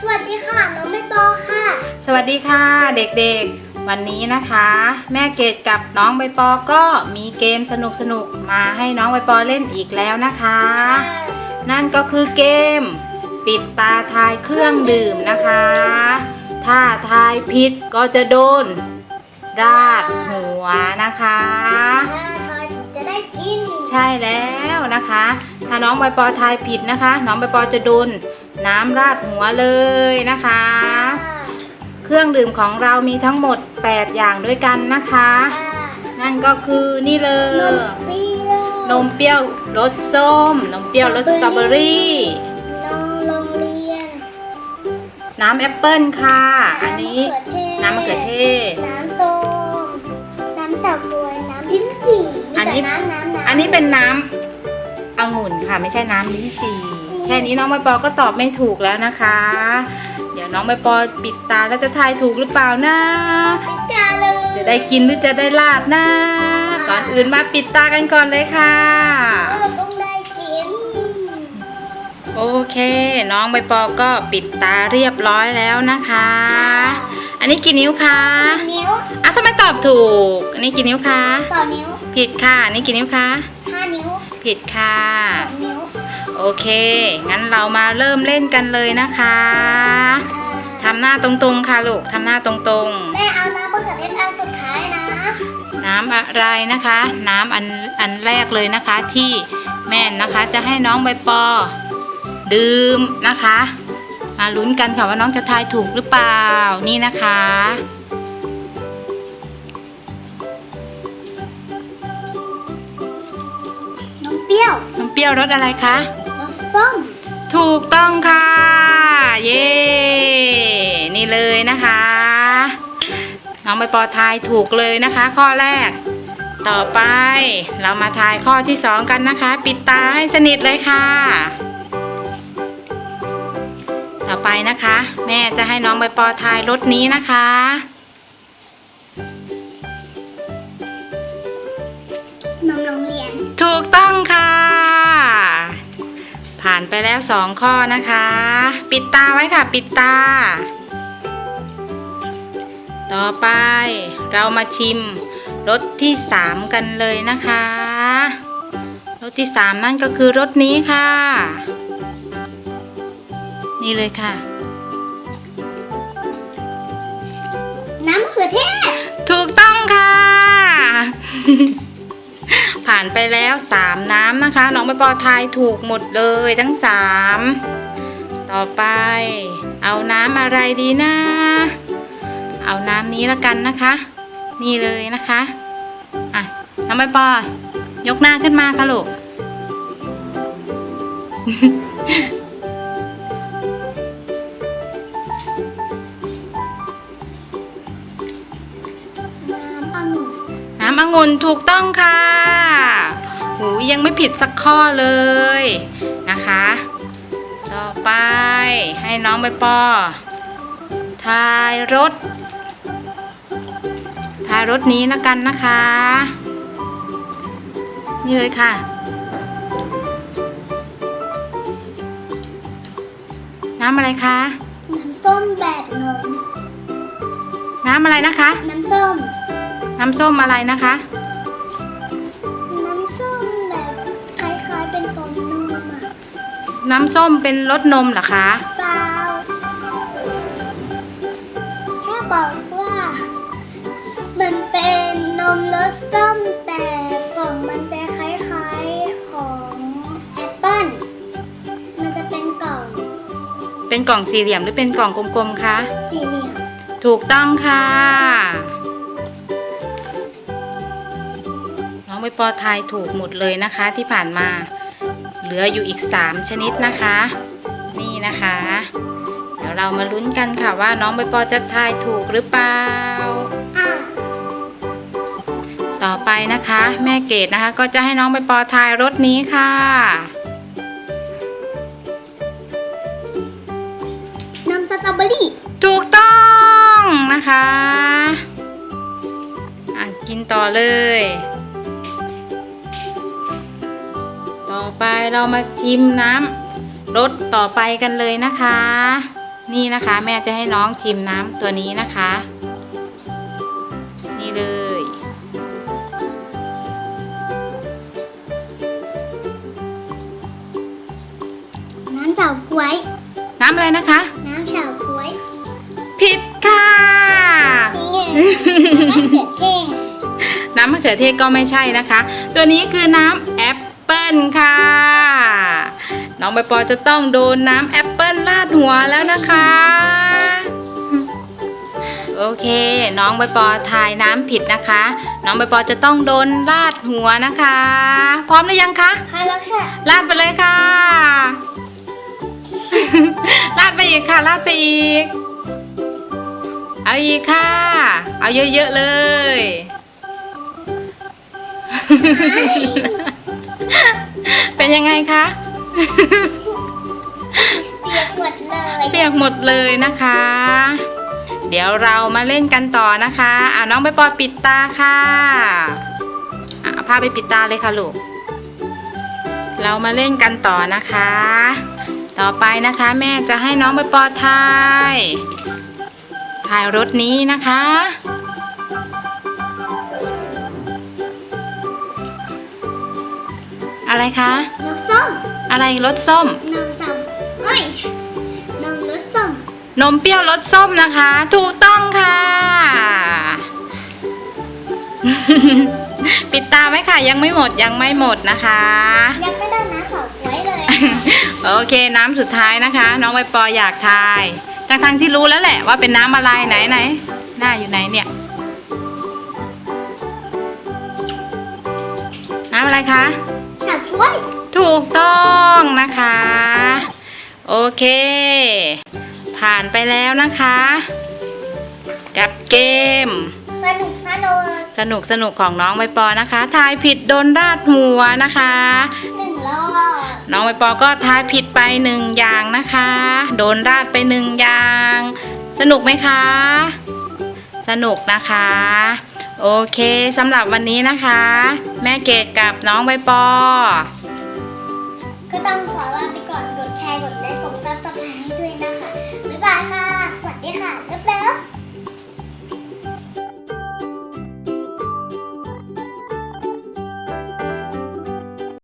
สวัสดีค่ะ น้องไม่ปอค่ะ สวัสดีค่ะเด็กๆ วันนี้นะคะ แม่เกดกับน้องใบปอก็มีเกมสนุกๆมาให้น้องใบปอเล่นอีกแล้วนะคะ นั่นก็คือเกม ปิดตาทายเครื่องดื่มนะคะ ถ้าทายผิดก็จะโดน ราดหัวนะคะถ้าทอยถูกจะได้กิน ใช่แล้วนะคะ ถ้าน้องใบปอทายผิดนะคะ น้องใบปอจะโดน น้ำราดหัวเลยนะคะ เครื่องดื่มของเรามีทั้งหมด 8 อย่างด้วยกันนะคะ นั่นก็คือนี่เลนมยเปรี้ยวนมเปรี้ยวรสส้ม นมเปรี้ยวรสสตรอเบอรี่นมโรงเรียนน้ำแอปเปิลค่ะ อันนี้ น้ำมะเขือเทศ น้ำมะเขือเทศน้ำส้ม น้ำเฉาก๊วยน้ำลิ้นจี่มีอันแต่นี้น้ำน้ำน้ำอันนี้เป็นน้ำองุ่นค่ะ ไม่ใช่น้ำลิ้นจี่ แค่นี้น้องใบปอก็ตอบไม่ถูกแล้วนะคะ เดี๋ยวน้องใบปอปิดตาแล้วจะทายถูกหรือเปล่านะ ปิดตาเลยจะได้กินหรือจะได้ลาดนะ ก่อนอื่นมาปิดตากันก่อนเลยค่ะ เราต้องได้กิน โอเค น้องใบปอก็ปิดตาเรียบร้อยแล้วนะคะ อันนี้กี่นิ้วคะนิ้วอะทำไมตอบถูก อันนี้กี่นิ้วคะสองนิ้ว ผิดค่ะอันนี้กี่นิ้วคะห้านิ้ว ผิดค่ะสองนิ้ว โอเค งั้นเรามาเริ่มเล่นกันเลยนะคะ ทำหน้าตรงๆค่ะลูก ทำหน้าตรงแม่เอาน้ำมะเขือเทศอันสุดท้ายนะๆ น้ำอะไรนะคะ น้ำอันอันแรกเลยนะคะ ที่แม่นนะคะจะให้น้องใบปอ ดื่มนะคะ มาลุ้นกันค่ะว่าน้องจะทายถูกหรือเปล่า นี่นะคะนมเปรี้ยว น้ำเปรี้ยวรสอะไรคะร สส้มถูกต้องค่ะ เย้นี่เลยนะคะ น้องใบปอทายถูกเลยนะคะ ข้อแรก ต่อไปเรามาทายข้อที่สองกันนะคะ ปิดตาให้สนิทเลยค่ะ ต่อไปนะคะ แม่จะให้น้องใบปอทายรถนี้นะคะนมโรงเรียน ถูกต้องค่ะผ่าน ไปแล้วสองข้อนะคะ ปิดตาไว้ค่ะ ปิดตา ต่อไปเรามาชิมรสที่สามกันเลยนะคะรสที่สามนั่นก็คือรสนี้ค่ะ นี่เลยค่ะ น้ำมะเขือเทศ ถูกต้องค่ะผ่านไปแล้วสามน้ำนะคะ น้องใบปอทายถูกหมดเลยทั้งสามต่อไป เอาน้ำอะไรดีนะ เอาน้ำนี้ละกันนะคะ นี่เลยนะคะอะน้องใบปอยกหน้าขึ้นมาค่ะลูกน้ำองุ่น น้ำองุ่นถูกต้องค่ะหูยังไม่ผิดสักข้อเลยนะคะ ต่อไปให้น้องใบปอทายรถทายรถนี้นะกันนะคะ นี่เลยค่ะน้ำอะไรคะ น้ำส้มแบบนม น้ำอะไรนะคะ น้ำส้ม น้ำส้มอะไรนะคะ น้ำส้มแบบคล้ายๆเป็นกลมนุ่มอะน้ำส้มเป็นรสนมเหรอคะ เปล่าแค่บอกว่า มันเป็นนมรสส้มแต่กล่องมันจะคล้ายๆของแอปเปิ้ลมันจะเป็นกล่องเป็นกล่องสี่เหลี่ยมหรือเป็นกล่องกลมๆคะ สี่เหลี่ยม ถูกต้องค่ะ น้องใบปอทายถูกหมดเลยนะคะที่ผ่านมา เหลืออยู่อีก 3 ชนิดนะคะ นี่นะคะ เดี๋ยวเรามาลุ้นกันค่ะว่าน้องใบปอจะทายถูกหรือเปล่าอะต่อไปนะคะ แม่เกดนะคะ ก็จะให้น้องใบปอทายรถนี้ค่ะน้ำสตรอเบอรี่ถูกต้องนะคะ อะ กินต่อเลย ไปเรามาชิมน้ำรสต่อไปกันเลยนะคะ นี่นะคะแม่จะให้น้องชิมน้ำตัวนี้นะคะ นี่เลย น้ำเฉาก๊วย น้ำอะไรนะคะ น้ำเฉาก๊วย ผิดค่ะนี่ไงน้ำมะเขือเทศน้ำมะเขือเทศก็ไม่ใช่นะคะ ตัวนี้คือน้ำแอป เปิลค่ะ น้องใบปอจะต้องโดนน้ำแอปเปิลลาดหัวแล้วนะคะ โอเค น้องใบปอทายน้ำผิดนะคะ น้องใบปอจะต้องโดนลาดหัวนะคะ พร้อมหรือยังคะพอแล้วค่ะลาดไปเลยค่ะ ลาดไปอีกค่ะ ลาดไปอีก เอาอีกค่ะ เอาเยอะๆเลย เป็นยังไงคะ เปียกหมดเลยเปียกหมดเลยนะคะ เดี๋ยวเรามาเล่นกันต่อนะคะอ่าน้องใบปอปิดตาค่ะอะเอาผ้าไปปิดตาเลยค่ะลูก เรามาเล่นกันต่อนะคะ ต่อไปนะคะแม่จะให้น้องใบปอทายทายรถนี้นะคะ อะไรคะน้ำส้มอะไรรถส้มน้ำส้มเอ้ยนมรสส้มนมเปรี้ยวรสส้มนะคะ ถูกต้องค่ะ ปิดตาไว้ค่ะยังไม่หมดยังไม่หมดนะคะ ยังไม่ได้น้ำเฉาก๊วยเลยโอเคน้ำสุดท้ายนะคะ น้องใบปออยากทายทั้งทั้งๆที่รู้แล้วแหละว่าเป็นน้ำอะไรไหนไหนหน้าอยู่ไหนเนี่ย น้ำอะไรคะเฉาก๊วยถูกต้องนะคะ โอเค ผ่านไปแล้วนะคะ กับเกม สนุกสนุกสนุกสนุกของน้องใบปอนะคะทายผิดโดนราดหัวนะคะ หนึ่งรอบน้องใบปอก็ทายผิดไปหนึ่งอย่างนะคะ โดนราดไปหนึ่งอย่าง สนุกไหมคะ สนุกนะคะ โอเคสำหรับวันนี้นะคะ แม่เกดกับน้องใบปอ